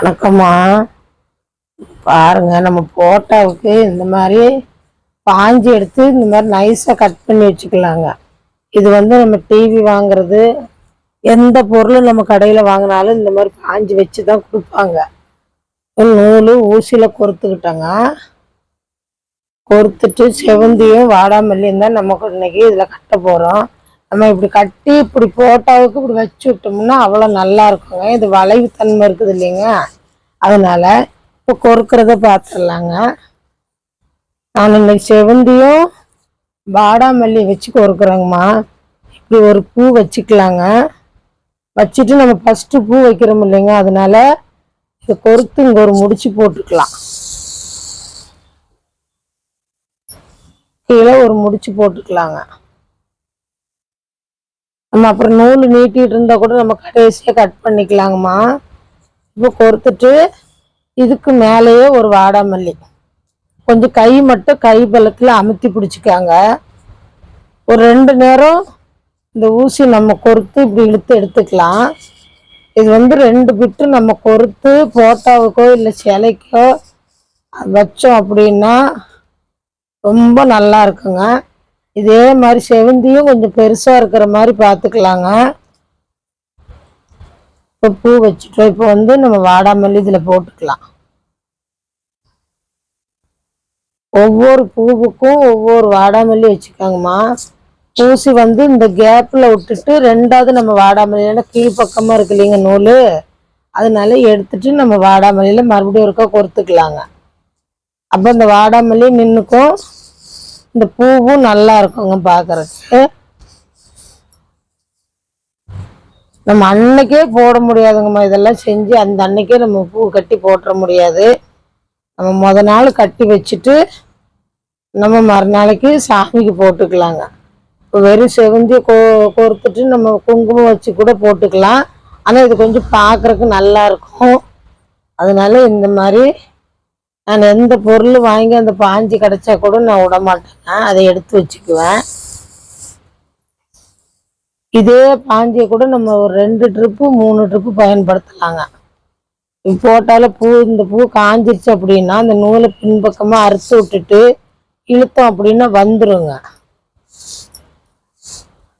வணக்கம்மா. பாருங்க நம்ம போட்டோவுக்கு இந்த மாதிரி பாஞ்சு எடுத்து இந்த மாதிரி நைஸாக கட் பண்ணி வச்சுக்கலாங்க. இது வந்து நம்ம டிவி வாங்குறது எந்த பொருளும் நம்ம கடையில் வாங்கினாலும் இந்த மாதிரி பாஞ்சு வச்சு தான் கொடுப்பாங்க நூல் ஊசியில் கொறுத்துக்கிட்டாங்க. கொறுத்துட்டு செவந்தியும் வாடாமல்லியும் தான் நமக்கு இன்னைக்கு இதில் கட்ட போகிறோம் நம்ம இப்படி கட்டி இப்படி போட்டோவுக்கு இப்படி வச்சு விட்டோம்னா அவ்வளோ நல்லா இருக்குங்க. இது வளைவு தன்மை இருக்குது இல்லைங்க. அதனால இப்போ கொறுக்கிறத பார்த்துடலாங்க நான் இன்னைக்கு செவந்தியும் வாடாமல்லி வச்சு கொறுக்குறேங்கம்மா. இப்படி ஒரு பூ வச்சுக்கலாங்க. வச்சுட்டு நம்ம ஃபஸ்ட்டு பூ வைக்கிறோம் இல்லைங்க. அதனால இதை கொறுத்து இங்கே ஒரு முடிச்சு போட்டுக்கலாம். கீழே ஒரு முடிச்சு போட்டுக்கலாங்க. நம்ம அப்புறம் நூல் நீட்டிட்டு இருந்தா கூட நம்ம கடைசியாக கட் பண்ணிக்கலாங்கம்மா. இப்போ கொடுத்துட்டு இதுக்கு மேலேயே ஒரு வாடாமல்லி. கொஞ்சம் கை மட்டும் கை பலத்தில் அமுத்தி பிடிச்சிக்காங்க. ஒரு ரெண்டு நேரம் இந்த ஊசி நம்ம கொறுத்து இப்படி இழுத்து எடுத்துக்கலாம். இது வந்து ரெண்டு பிட்டு நம்ம கொறுத்து போட்டோவுக்கோ இல்லை சிலைக்கோ வச்சோம் அப்படின்னா ரொம்ப நல்லா இருக்குங்க. இதே மாதிரி செவந்தியும் கொஞ்சம் பெருசாக இருக்கிற மாதிரி பார்த்துக்கலாங்க இப்போ பூ வச்சுட்டோம். இப்போ வந்து நம்ம வாடாமல்லி இதில் போட்டுக்கலாம். ஒவ்வொரு பூவுக்கும் ஒவ்வொரு வாடாமல்லி வச்சுக்கோங்கம்மா. ஊசி வந்து இந்த கேப்பில் விட்டுட்டு ரெண்டாவது நம்ம வாடாமல்லியில் கீழ்ப்பக்கமாக இருக்கு இல்லைங்க நூல். அதனால எடுத்துட்டு நம்ம வாடாமல்லியில் மறுபடியும் ஒருக்கா கொறுத்துக்கலாங்க அப்போ இந்த வாடாமல்லி நின்றுக்கும் இந்த பூவும் நல்லா இருக்குங்க பார்க்கறதுக்கு நம்ம அன்னைக்கே போட முடியாதுங்கம்மா. இதெல்லாம் செஞ்சு அந்த அன்னைக்கே நம்ம பூ கட்டி போட்டுற முடியாது. நம்ம முத நாள் கட்டி வச்சுட்டு நம்ம மறுநாளைக்கு சாமிக்கு போட்டுக்கலாங்க. இப்போ வெறும் செவந்தி கோ கோர்த்துட்டு நம்ம குங்குமம் வச்சு கூட போட்டுக்கலாம். ஆனால் இது கொஞ்சம் பார்க்குறக்கு நல்லா இருக்கும். அதனால இந்த மாதிரி நான் எந்த பொருள் வாங்கி அந்த பாஞ்சி கிடச்சா கூட நான் விட மாட்டேங்க அதை எடுத்து வச்சுக்குவேன். இதே பாஞ்சியை கூட நம்ம ஒரு ரெண்டு ட்ரிப்பு மூணு ட்ரிப்பு பயன்படுத்தலாங்க. போட்டாலும் பூ இந்த பூ காஞ்சிருச்சு அப்படின்னா அந்த நூலை பின்பக்கமாக அறுத்து விட்டுட்டு இழுத்தோம் அப்படின்னா வந்துருங்க.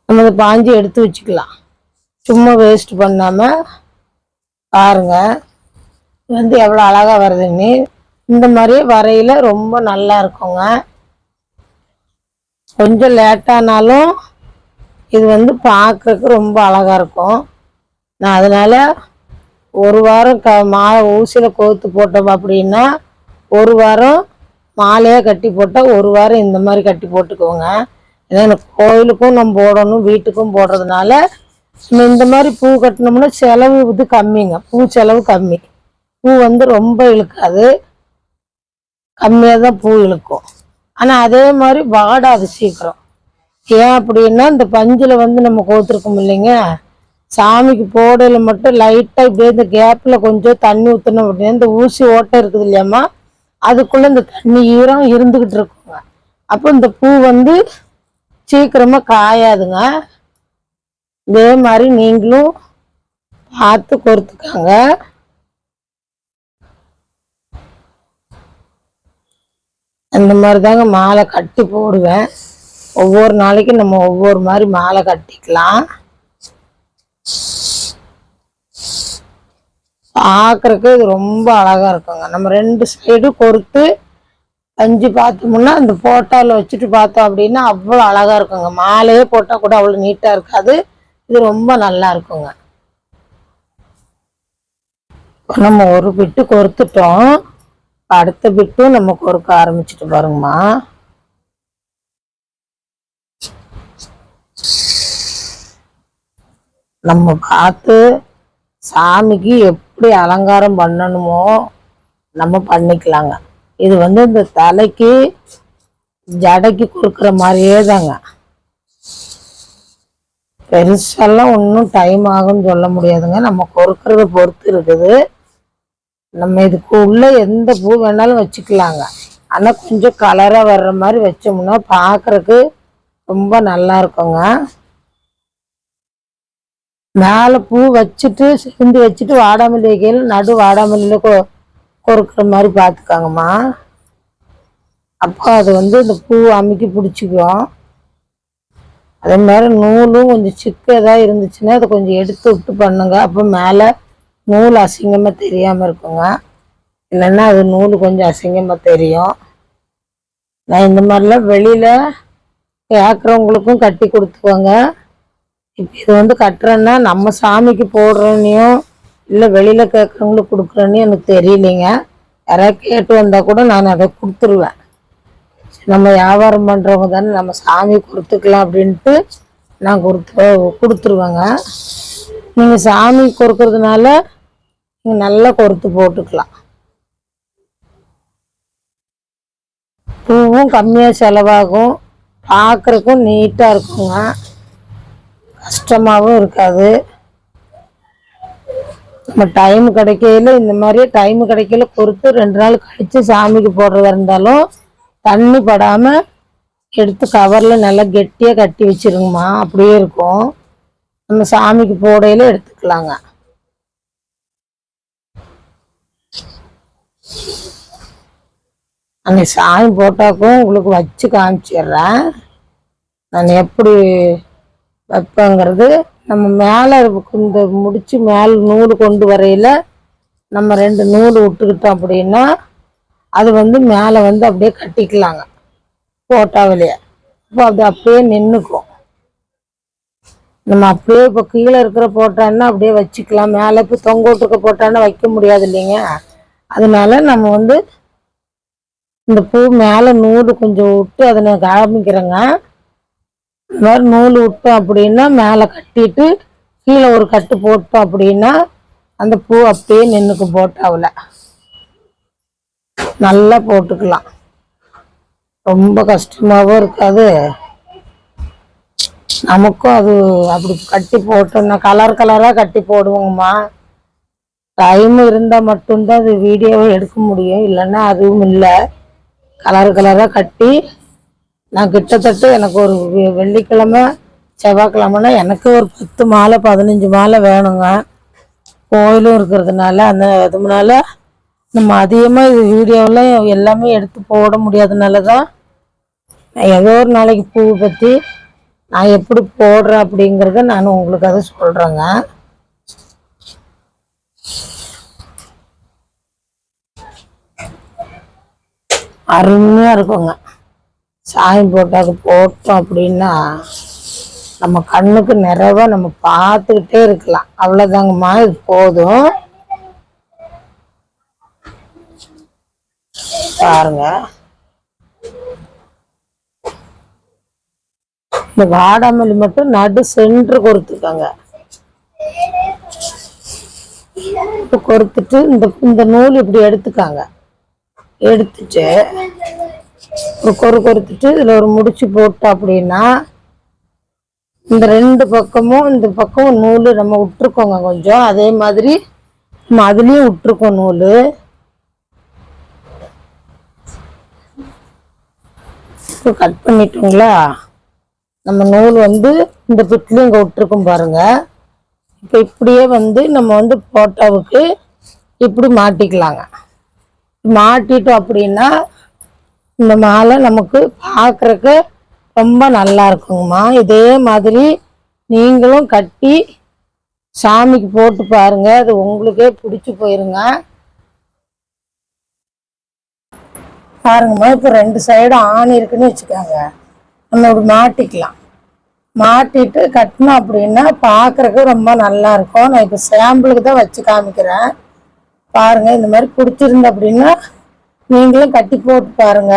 நம்ம அந்த பாஞ்சி எடுத்து வச்சுக்கலாம். சும்மா வேஸ்ட் பண்ணாமல் பாருங்கள் வந்து எவ்வளோ அழகாக வருதுன்னு இந்த மாதிரி வரையில ரொம்ப நல்லா இருக்குங்க. கொஞ்சம் லேட்டானாலும் இது வந்து பார்க்கறக்கு ரொம்ப அழகாக இருக்கும். நான் அதனால் ஒரு வாரம் க மா ஊசியில் கோத்து போட்டோம் அப்படின்னா ஒரு வாரம் மாலையாக கட்டி போட்டால் ஒரு வாரம் இந்த மாதிரி கட்டி போட்டுக்குவோங்க ஏன்னா எனக்கு கோயிலுக்கும் நம்ம போடணும் வீட்டுக்கும் போடுறதுனால நம்ம இந்த மாதிரி பூ கட்டினோம்னா செலவு இது கம்மிங்க. பூ செலவு கம்மி. பூ வந்து ரொம்ப இழுக்காது. கம்மியாக தான் பூ இழுக்கும். ஆனால் அதே மாதிரி வாடாது சீக்கிரம் ஏன் அப்படின்னா இந்த பஞ்சில் வந்து நம்ம கோத்துருக்கோம் இல்லைங்க? சாமிக்கு போடையில் மட்டும் லைட்டாக இப்படியே இந்த கேப்பில் கொஞ்சம் தண்ணி ஊற்றணும் அப்படின்னா இந்த ஊசி ஓட்டை இருக்குது இல்லையாம்மா? அதுக்குள்ளே இந்த தண்ணி ஈரம் இருந்துக்கிட்டு இருக்குங்க. அப்போ இந்த பூ வந்து சீக்கிரமாக காயாதுங்க. இதே மாதிரி நீங்களும் பார்த்து கொடுத்துக்காங்க அந்த மாதிரி தாங்க மாலை கட்டி போடுவேன். ஒவ்வொரு நாளைக்கும் நம்ம ஒவ்வொரு மாதிரி மாலை கட்டிக்கலாம். பார்க்குறக்கு இது ரொம்ப அழகாக இருக்குங்க. நம்ம ரெண்டு சைடும் பொறுத்து அஞ்சு பார்த்தோம்னா அந்த ஃபோட்டோவில் வச்சுட்டு பார்த்தோம் அப்படின்னா அவ்வளோ அழகாக இருக்குங்க. மாலையே போட்டால் கூட அவ்வளோ நீட்டாக இருக்காது. இது ரொம்ப நல்லா இருக்குங்க. நம்ம ஒரு பிட்டு கொறுத்துட்டோம். அடுத்த பிட்டும் நம்ம கொடுக்க ஆரம்பிச்சுட்டு பாருங்கம்மா. நம்ம பார்த்து சாமிக்கு எப்படி அலங்காரம் பண்ணணுமோ நம்ம பண்ணிக்கலாங்க. இது வந்து இந்த தலைக்கு ஜடைக்கு கொடுக்குற மாதிரியே தாங்க. பெருசெல்லாம் ஒன்றும் டைம் ஆகும்னு சொல்ல முடியாதுங்க. நம்ம கொடுக்கறத பொறுத்து இருக்குது. நம்ம இதுக்கு உள்ள எந்த பூ வேணாலும் வச்சுக்கலாங்க. ஆனால் கொஞ்சம் கலராக வர்ற மாதிரி வச்சோம்னா பார்க்கறக்கு ரொம்ப நல்லா இருக்குங்க. மேலே பூ வச்சுட்டு சிந்து வச்சுட்டு வாடாமல்லி வைக்கையில் நடு வாடாமல்லியில் கொ கொறுக்கிற மாதிரி பார்த்துக்காங்கம்மா அப்போ அது வந்து இந்த பூ அமைக்கி பிடிச்சிக்கும். அதே மாதிரி நூலும் கொஞ்சம் சிக்கதாக ஏதாவது இருந்துச்சுன்னா அதை கொஞ்சம் எடுத்து விட்டு பண்ணுங்க. அப்போ மேலே நூல் அசிங்கமாக தெரியாமல் இருக்குங்க. இல்லைன்னா அது நூல் கொஞ்சம் அசிங்கமாக தெரியும். நான் இந்த மாதிரிலாம் வெளியில் கேட்குறவங்களுக்கும் கட்டி கொடுத்துக்கோங்க இப்போ இது வந்து கட்டுறேன்னா நம்ம சாமிக்கு போடுறனையும் இல்லை வெளியில் கேட்குறவங்களுக்கு கொடுக்குறேன்னு எனக்கு தெரியலைங்க. யாராவது கேட்டு வந்தால் கூட நான் அதை கொடுத்துருவேன். நம்ம வியாபாரம் பண்ணுறவங்க தானே நம்ம சாமி கொடுத்துக்கலாம் அப்படின்ட்டு நான் கொடுத்து கொடுத்துருவேங்க. நீங்கள் சாமி கொடுக்கறதுனால நல்லா கொறுத்து போட்டுக்கலாம். பூவும் கம்மியாக செலவாகும். பார்க்குறக்கும் நீட்டாக இருக்குங்க. கஷ்டமாகவும் இருக்காது. நம்ம டைம் கிடைக்கையில் இந்த மாதிரி டைம் கிடைக்கல பொறுத்து ரெண்டு நாள் கழித்து சாமிக்கு போடுறதா இருந்தாலும் தண்ணி படாமல் எடுத்து கவரில் நல்லா கெட்டியாக கட்டி வச்சிருங்கம்மா. அப்படியே இருக்கும். நம்ம சாமிக்கு போடையில எடுத்துக்கலாங்க. அந்த சாமி போட்டாக்கும் உங்களுக்கு வச்சு காமிச்சிடுறேன். நான் எப்படி வைப்பேங்கிறது நம்ம மேலே இந்த முடித்து மேலே நூல் கொண்டு வரையில் நம்ம ரெண்டு நூல் விட்டுக்கிட்டோம் அப்படின்னா அது வந்து மேலே வந்து அப்படியே கட்டிக்கலாங்க போட்டாவிலேயே. இப்போ அது அப்படியே நின்றுக்கும் நம்ம அப்படியே இப்போ கீழே இருக்கிற போட்டான்னா அப்படியே வச்சுக்கலாம். மேலே இப்போ தொங்க விட்டுருக்க போட்டான்னா வைக்க முடியாது இல்லைங்க. அதனால நம்ம வந்து இந்த பூ மேலே நூல் கொஞ்சம் விட்டு அதை நான் காமிக்கிறேங்க. இந்த மாதிரி நூல் விட்டோம் அப்படின்னா மேலே கட்டிட்டு கீழே ஒரு கட்டு போட்டோம் அப்படின்னா அந்த பூ அப்படியே நின்றுக்கு போட்டாவில். நல்லா போட்டுக்கலாம். ரொம்ப கஷ்டமாகவும் இருக்காது. நமக்கும் அது அப்படி கட்டி போட்டோம்னா கலர் கலராக கட்டி போடுவோங்கம்மா. டைம் இருந்தால் மட்டும்தான் அது வீடியோவை எடுக்க முடியும். இல்லைன்னா அதுவும் இல்லை. கலர் கலராக கட்டி நான் கிட்டத்தட்ட எனக்கு ஒரு வெ- வெள்ளிக்கிழமை செவ்வாய்க்கிழமைனா எனக்கு ஒரு பத்து மாலை பதினஞ்சு மாலை வேணுங்க. கோயிலும் இருக்கிறதுனால அந்த அதுனால நம்ம அதிகமாக இது வீடியோவில் எல்லாமே எடுத்து போட முடியாதனால தான் நான் ஏதோ ஒரு நாளைக்கு பூ பற்றி நான் எப்படி போடுறேன் அப்படிங்கிறத நான் உங்களுக்கு அதை சொல்கிறேங்க அருமையாக இருக்குங்க. சாயம் போட்டாக்கு போட்டோம் அப்படின்னா நம்ம கண்ணுக்கு நிறைவா நம்ம பார்த்துக்கிட்டே இருக்கலாம். அவ்வளோதாங்கம்மா இது போதும். பாருங்க. இந்த வாடாமல்லி மட்டும் நடு சென்டர் கொடுத்துக்கோங்க கொடுத்துட்டு இந்த இந்த நூல் இப்படி எடுத்துக்காங்க. எடுத்துட்டு கொரு கொறுத்துட்டு இதில் ஒரு முடிச்சு போட்டோம் அப்படின்னா இந்த ரெண்டு பக்கமும் இந்த பக்கம் நூல் நம்ம விட்டுருக்கோங்க கொஞ்சம். அதே மாதிரி நம்ம அதுலேயும் விட்டுருக்கோம் நூல். இப்போ கட் பண்ணிட்டோங்களா? நம்ம நூல் வந்து இந்த பிட்லையும் இங்கே விட்டுருக்கோம் பாருங்க. இப்போ இப்படியே வந்து நம்ம வந்து போட்டோவுக்கு இப்படி மாட்டிக்கலாங்க. மாட்டிட்டோம் அப்படின்னா இந்த மாலை நமக்கு பார்க்குறக்கு ரொம்ப நல்லா இருக்குங்கம்மா. இதே மாதிரி நீங்களும் கட்டி சாமிக்கு போட்டு பாருங்க. அது உங்களுக்கே பிடிச்சி போயிருங்க. பாருங்கம்மா இப்போ ரெண்டு சைடும் ஆணி இருக்குன்னு வச்சுக்கோங்க. நம்ம இப்படி மாட்டிக்கலாம். மாட்டிட்டு கட்டினோம் அப்படின்னா பார்க்குறக்கு ரொம்ப நல்லா இருக்கும். நான் இப்போ சாம்பிளுக்கு தான் வச்சு காமிக்கிறேன். பாருங்க இந்த மாதிரி பிடிச்சிருந்து அப்படின்னா நீங்களும் கட்டி போட்டு பாருங்க.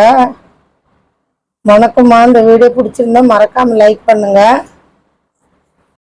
வணக்கம்மா இந்த வீடியோ பிடிச்சிருந்தா மறக்காமல் லைக் பண்ணுங்கள்